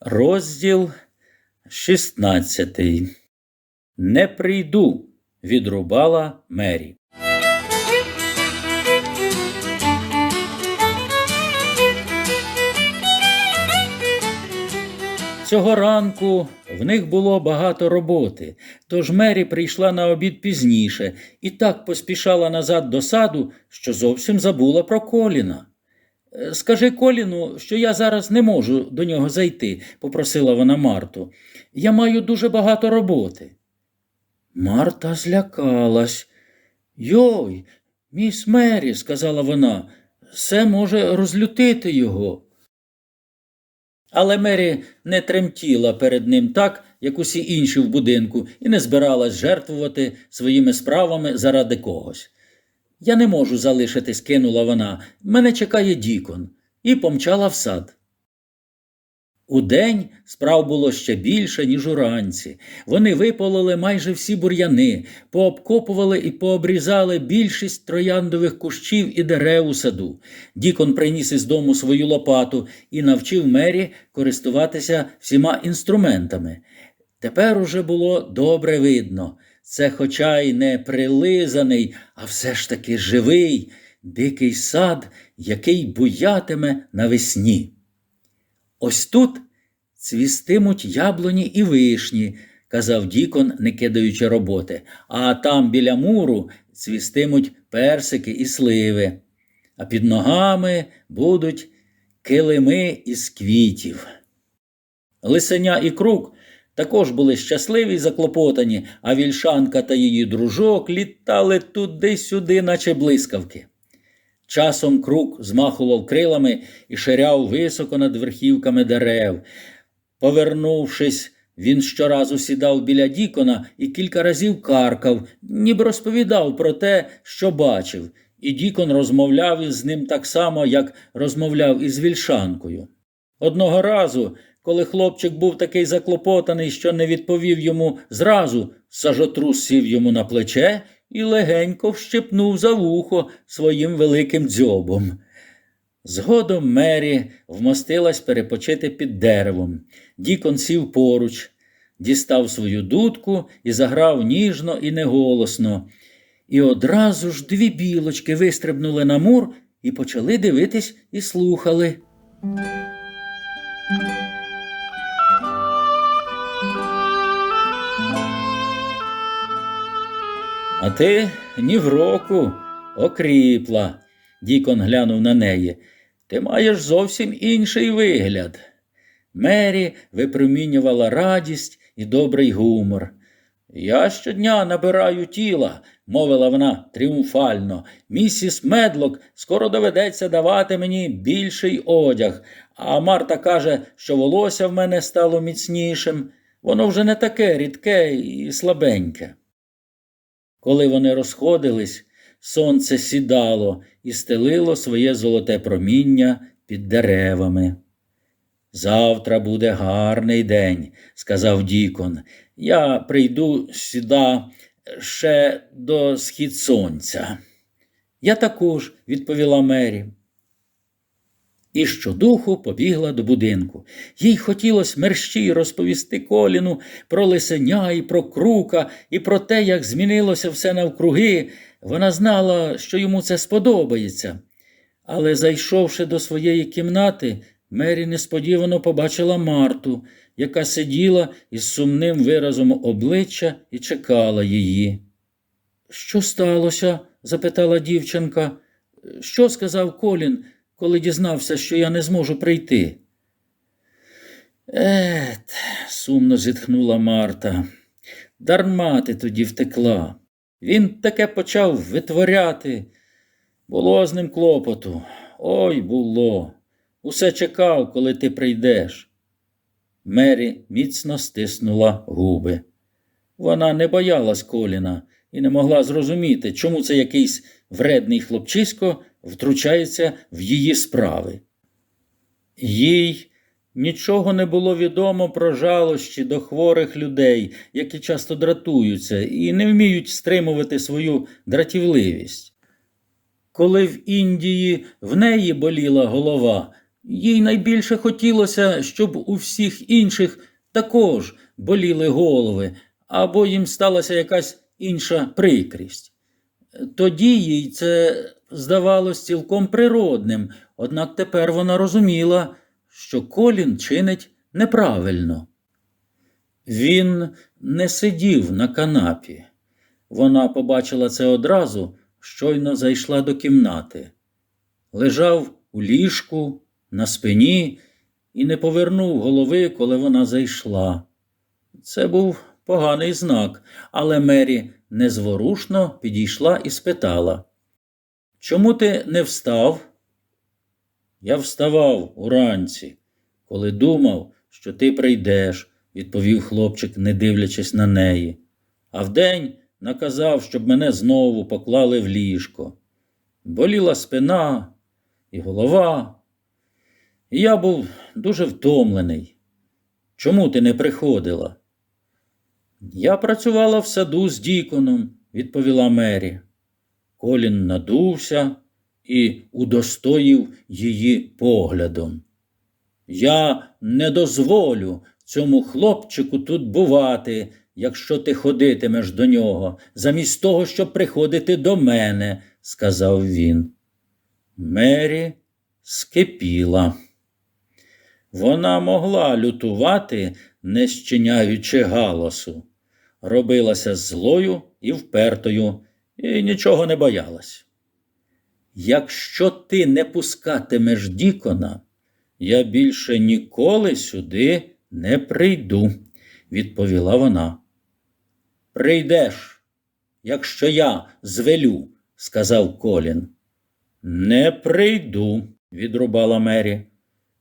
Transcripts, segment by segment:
Розділ 16. Не прийду, відрубала Мері. Цього ранку в них було багато роботи, тож Мері прийшла на обід пізніше і так поспішала назад до саду, що зовсім забула про Коліна. «Е, Скажи Коліну, що я зараз не можу до нього зайти, попросила вона Марту. Я маю дуже багато роботи. Марта злякалась. Йой, міс Мері, сказала вона, це може розлютити його. Але Мері не тремтіла перед ним так, як усі інші в будинку, і не збиралась жертвувати своїми справами заради когось. Я не можу залишитись, кинула вона. Мене чекає Дікон, і помчала в сад. Удень справ було ще більше, ніж уранці. Вони випололи майже всі бур'яни, пообкопували і пообрізали більшість трояндових кущів і дерев у саду. Дікон приніс із дому свою лопату і навчив Мері користуватися всіма інструментами. Тепер уже було добре видно. Це, хоча й не прилизаний, а все ж таки живий, дикий сад, який буятиме навесні. Ось тут цвістимуть яблуні і вишні, казав Дікон, не кидаючи роботи, а там біля муру цвістимуть персики і сливи, а під ногами будуть килими із квітів. Лисеня і крук також були щасливі й заклопотані, а вільшанка та її дружок літали туди-сюди, наче блискавки. Часом крук змахував крилами і ширяв високо над верхівками дерев. Повернувшись, він щоразу сідав біля Дікона і кілька разів каркав, ніби розповідав про те, що бачив, і Дікон розмовляв із ним так само, як розмовляв із вільшанкою. Одного разу, коли хлопчик був такий заклопотаний, що не відповів йому зразу, сажотрус сів йому на плече і легенько вщипнув за вухо своїм великим дзьобом. Згодом Мері вмостилась перепочити під деревом. Дікон сів поруч, дістав свою дудку і заграв ніжно і неголосно. І одразу ж дві білочки вистрибнули на мур і почали дивитись і слухали. А ти ні в року окріпла, Дікон глянув на неї. Ти маєш зовсім інший вигляд. Мері випромінювала радість і добрий гумор. Я щодня набираю тіла, мовила вона тріумфально. Місіс Медлок скоро доведеться давати мені більший одяг, а Марта каже, що волосся в мене стало міцнішим. Воно вже не таке рідке і слабеньке. Коли вони розходились, сонце сідало і стелило своє золоте проміння під деревами. Завтра буде гарний день, сказав Дікон. Я прийду сюди ще до схід сонця. Я також, відповіла Мері. І щодуху побігла до будинку. Їй хотілося мерщій розповісти Коліну про лисеня і про крука, і про те, як змінилося все навкруги. Вона знала, що йому це сподобається. Але, зайшовши до своєї кімнати, Мері несподівано побачила Марту, яка сиділа із сумним виразом обличчя і чекала її. Що сталося? запитала дівчинка. Що сказав Колін, коли дізнався, що я не зможу прийти? Ет, сумно зітхнула Марта. Дарма ти тоді втекла. Він таке почав витворяти. Було з ним клопоту. Ой було. Усе чекав, коли ти прийдеш. Мері міцно стиснула губи. Вона не боялась Коліна і не могла зрозуміти, чому це якийсь вредний хлопчисько втручається в її справи. Їй нічого не було відомо про жалощі до хворих людей, які часто дратуються і не вміють стримувати свою дратівливість. Коли в Індії в неї боліла голова, Їй найбільше хотілося, щоб у всіх інших також боліли голови, або їм сталася якась інша прикрість. Тоді їй це здавалось цілком природним, однак тепер вона розуміла, що Колін чинить неправильно. Він не сидів на канапі. Вона побачила це одразу, щойно зайшла до кімнати. Лежав у ліжку, на спині і не повернув голови, коли вона зайшла. Це був поганий знак, але Мері незворушно підійшла і спитала: Чому ти не встав? Я вставав уранці, коли думав, що ти прийдеш, відповів хлопчик, не дивлячись на неї. А вдень наказав, щоб мене знову поклали в ліжко. Боліла спина і голова. І я був дуже втомлений. Чому ти не приходила? Я працювала в саду з Діконом, відповіла Мері. Колін надувся і удостоїв її поглядом. Я не дозволю цьому хлопчику тут бувати, якщо ти ходитимеш до нього, замість того, щоб приходити до мене, сказав він. Мері скипіла. Вона могла лютувати, не щиняючи галасу, робилася злою і впертою, і нічого не боялась. Якщо ти не пускатимеш Дікона, я більше ніколи сюди не прийду, відповіла вона. Прийдеш, якщо я звелю, сказав Колін. Не прийду, відрубала Мері.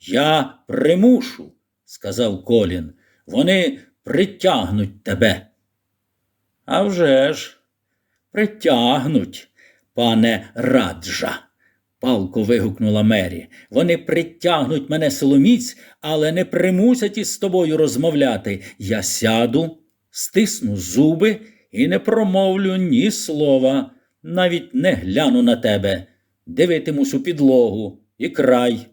Я примушу, сказав Колін. Вони притягнуть тебе. «А вже ж, притягнуть, пане раджа, палко вигукнула Мері. Вони притягнуть мене соломіць, але не примусять із тобою розмовляти. Я сяду, стисну зуби і не промовлю ні слова, навіть не гляну на тебе, дивитимусь у підлогу і край.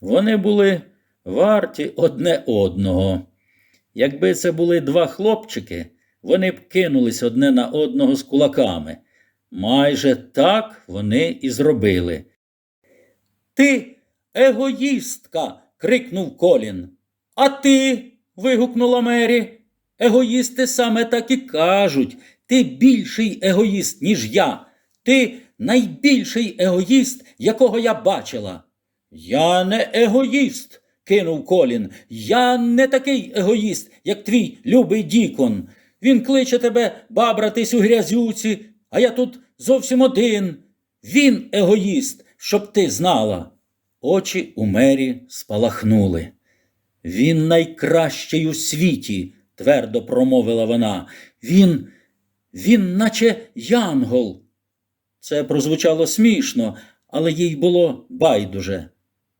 Вони були варті одне одного. Якби це були два хлопчики, вони б кинулись одне на одного з кулаками. Майже так вони і зробили. Ти егоїстка. крикнув Колін. А ти. вигукнула Мері. Егоїсти саме так і кажуть. Ти більший егоїст, ніж я. Ти найбільший егоїст, якого я бачила. Я не егоїст, кинув Колін. Я не такий егоїст, як твій любий Дікон. Він кличе тебе бабратись у грязюці, а я тут зовсім один. Він егоїст, щоб ти знала. Очі у мері спалахнули. Він найкращий у світі, твердо промовила вона. Він, він, наче янгол. Це прозвучало смішно, але їй було байдуже.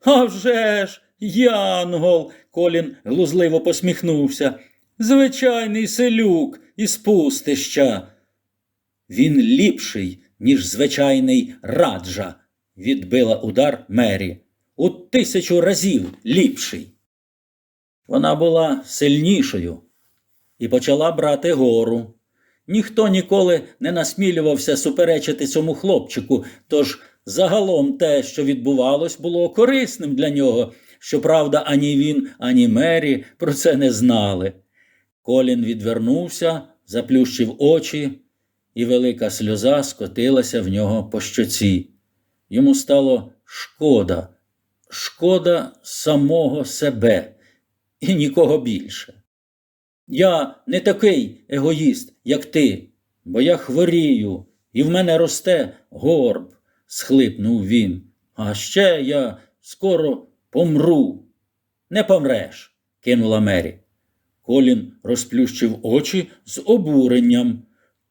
«А вже ж, Янгол, Колін глузливо посміхнувся. Звичайний селюк із пустища. Він ліпший, ніж звичайний раджа, відбила удар Мері. У тисячу разів ліпший. Вона була сильнішою і почала брати гору. Ніхто ніколи не насмілювався суперечити цьому хлопчику, тож загалом те, що відбувалось, було корисним для нього. Щоправда, ані він, ані Мері про це не знали. Колін відвернувся, заплющив очі, і велика сльоза скотилася в нього по щоці. Йому стало шкода, шкода самого себе і нікого більше. Я не такий егоїст, як ти, бо я хворію, і в мене росте горб, схлипнув він. А ще я скоро помру. Не помреш, кинула Мері. Колін розплющив очі з обуренням.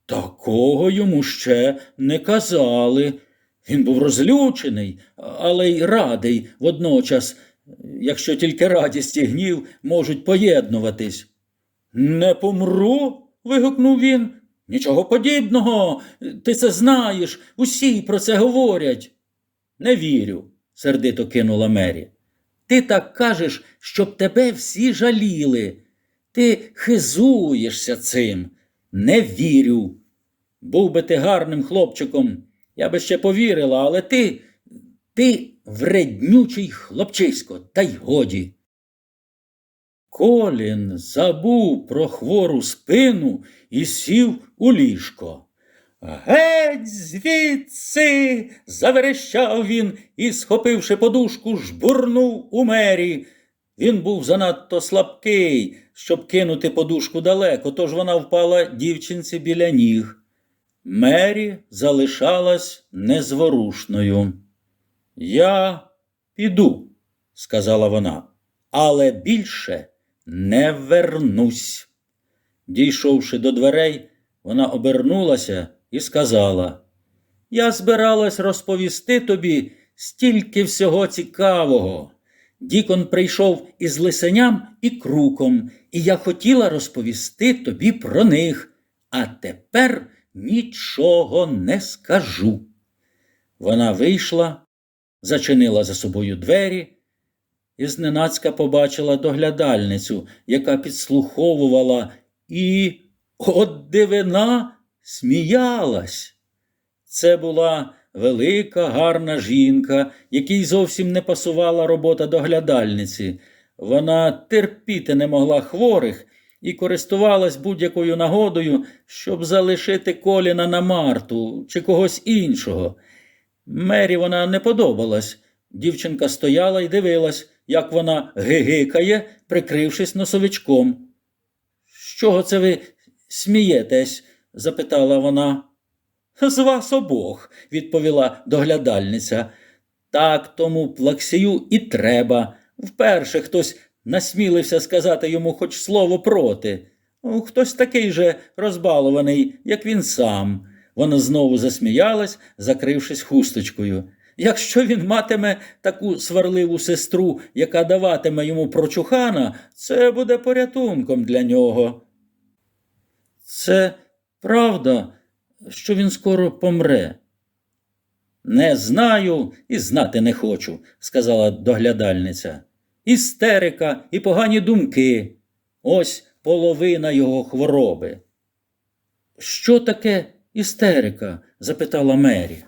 Такого йому ще не казали. Він був розлючений, але й радий водночас, якщо тільки радість і гнів можуть поєднуватись. Не помру. вигукнув він. Нічого подібного. Ти це знаєш, усі про це говорять. Не вірю, сердито кинула Мері. Ти так кажеш, щоб тебе всі жаліли. Ти хизуєшся цим. Не вірю. Був би ти гарним хлопчиком, я би ще повірила, але ти, ти вреднючий хлопчисько, та й годі. Колін забув про хвору спину і сів у ліжко. Геть звідси. заверещав він і, схопивши подушку, жбурнув у мері. Він був занадто слабкий, щоб кинути подушку далеко, тож вона впала дівчинці біля ніг. Мері залишалась незворушною. Я піду, сказала вона, але більше не вернусь. Дійшовши до дверей, вона обернулася і сказала: Я збиралась розповісти тобі стільки всього цікавого. Дікон прийшов із лисеням і круком, і я хотіла розповісти тобі про них, а тепер нічого не скажу. Вона вийшла, зачинила за собою двері і зненацька побачила доглядальницю, яка підслуховувала, і, от дивина, сміялась. Це була велика, гарна жінка, якій зовсім не пасувала робота доглядальниці. Вона терпіти не могла хворих і користувалась будь-якою нагодою, щоб залишити коліна на Марту чи когось іншого. Мері вона не подобалась. Дівчинка стояла і дивилась, як вона гигикає, прикрившись носовичком. З чого це ви смієтесь? запитала вона. З вас обох, відповіла доглядальниця. Так тому плаксію і треба. Вперше хтось насмілився сказати йому хоч слово проти. Хтось такий же розбалований, як він сам. Вона знову засміялась, закрившись хусточкою. Якщо він матиме таку сварливу сестру, яка даватиме йому прочухана, це буде порятунком для нього. Це правда, що він скоро помре. Не знаю і знати не хочу, сказала доглядальниця. Істерика і погані думки. Ось половина його хвороби. Що таке істерика? запитала Мері.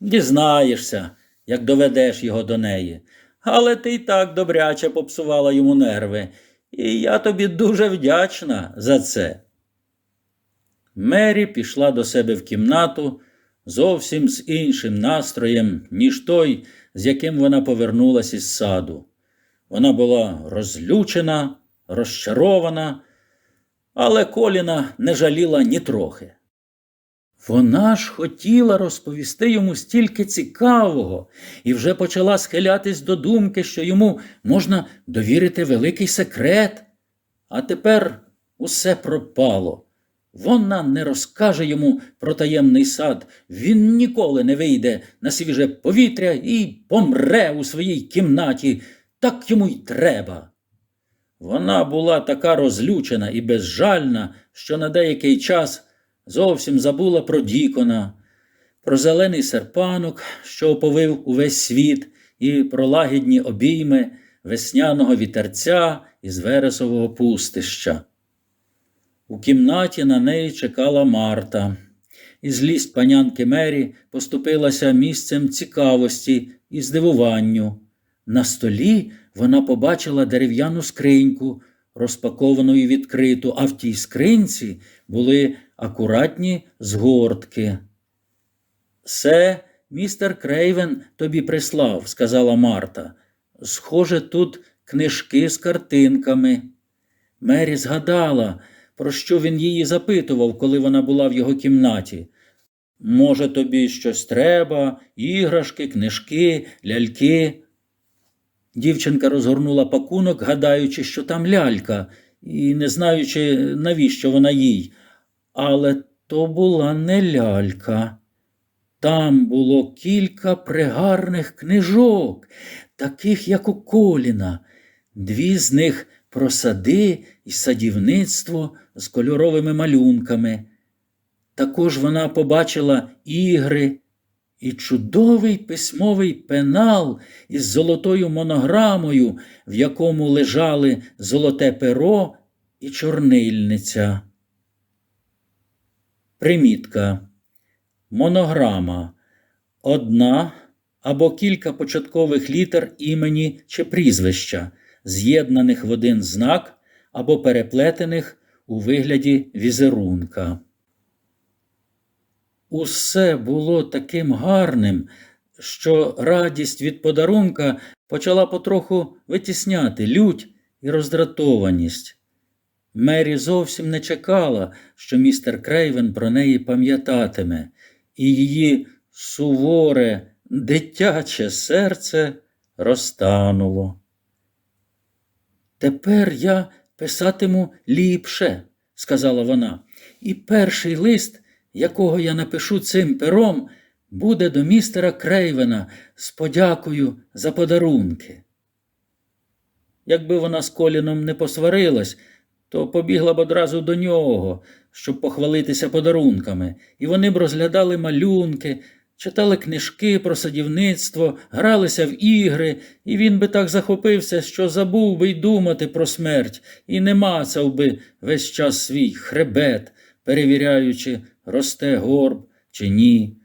Дізнаєшся, як доведеш його до неї. Але ти й так добряче попсувала йому нерви, і я тобі дуже вдячна за це. Мері пішла до себе в кімнату зовсім з іншим настроєм, ніж той, з яким вона повернулась із саду. Вона була розлючена, розчарована, але Коліна не жаліла ні трохи. Вона ж хотіла розповісти йому стільки цікавого і вже почала схилятись до думки, що йому можна довірити великий секрет. А тепер усе пропало. Вона не розкаже йому про таємний сад, він ніколи не вийде на свіже повітря і помре у своїй кімнаті, так йому й треба. Вона була така розлючена і безжальна, що на деякий час зовсім забула про Дікона, про зелений серпанок, що оповив увесь світ, і про лагідні обійми весняного вітерця із вересового пустища. У кімнаті на неї чекала Марта, і злість панянки Мері поступилася місцем цікавості і здивуванню. На столі вона побачила дерев'яну скриньку, розпаковану і відкриту, а в тій скринці були акуратні згортки. Се, містер Крейвен тобі прислав, сказала Марта. Схоже, тут книжки з картинками. Мері згадала, про що він її запитував, коли вона була в його кімнаті. Може, тобі щось треба, іграшки, книжки, ляльки. Дівчинка розгорнула пакунок, гадаючи, що там лялька, і не знаючи, навіщо вона їй. Але то була не лялька. Там було кілька пригарних книжок, таких, як у Коліна, дві з них про сади і садівництво з кольоровими малюнками. Також вона побачила ігри і чудовий письмовий пенал із золотою монограмою, в якому лежали золоте перо і чорнильниця. Примітка. Монограма. Одна або кілька початкових літер імені чи прізвища, з'єднаних в один знак або переплетених у вигляді візерунка. Усе було таким гарним, що радість від подарунка почала потроху витісняти лють і роздратованість. Мері зовсім не чекала, що містер Крейвен про неї пам'ятатиме, і її суворе, дитяче серце розтануло. Тепер я писатиму ліпше, сказала вона, і перший лист, якого я напишу цим пером, буде до містера Крейвена з подякою за подарунки. Якби вона з Коліном не посварилась, то побігла б одразу до нього, щоб похвалитися подарунками, і вони б розглядали малюнки, читали книжки про садівництво, гралися в ігри, і він би так захопився, що забув би й думати про смерть, і не мацав би весь час свій хребет, перевіряючи, росте горб чи ні.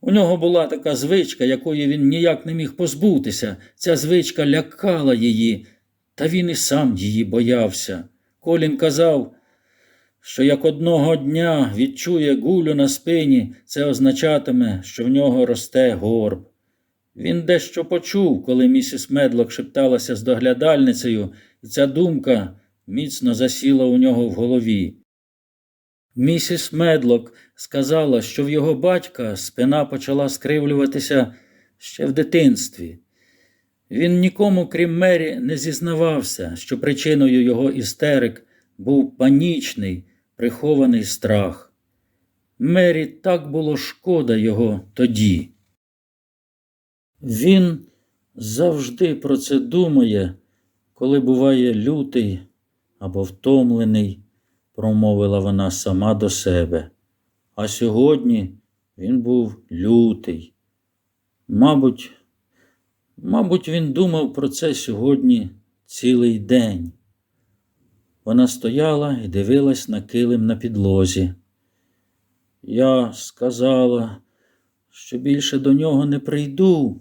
У нього була така звичка, якої він ніяк не міг позбутися. Ця звичка лякала її, та він і сам її боявся. Колін казав, що як одного дня відчує гулю на спині, це означатиме, що в нього росте горб. Він дещо почув, коли місіс Медлок шепталася з доглядальницею, і ця думка міцно засіла у нього в голові. Місіс Медлок сказала, що в його батька спина почала скривлюватися ще в дитинстві. Він нікому, крім Мері, не зізнавався, що причиною його істерик був панічний, прихований страх. Мері так було шкода його тоді. Він завжди про це думає, коли буває лютий або втомлений, промовила вона сама до себе. А сьогодні він був лютий. Мабуть, Мабуть, він думав про це сьогодні цілий день. Вона стояла і дивилась на килим на підлозі. Я сказала, що більше до нього не прийду.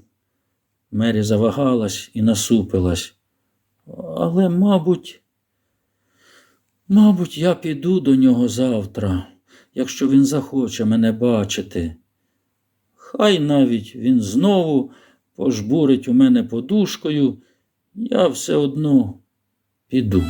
Мері завагалась і насупилась. Але, мабуть, мабуть, я піду до нього завтра, якщо він захоче мене бачити. Хай навіть він знову пожбурить у мене подушкою, я все одно піду.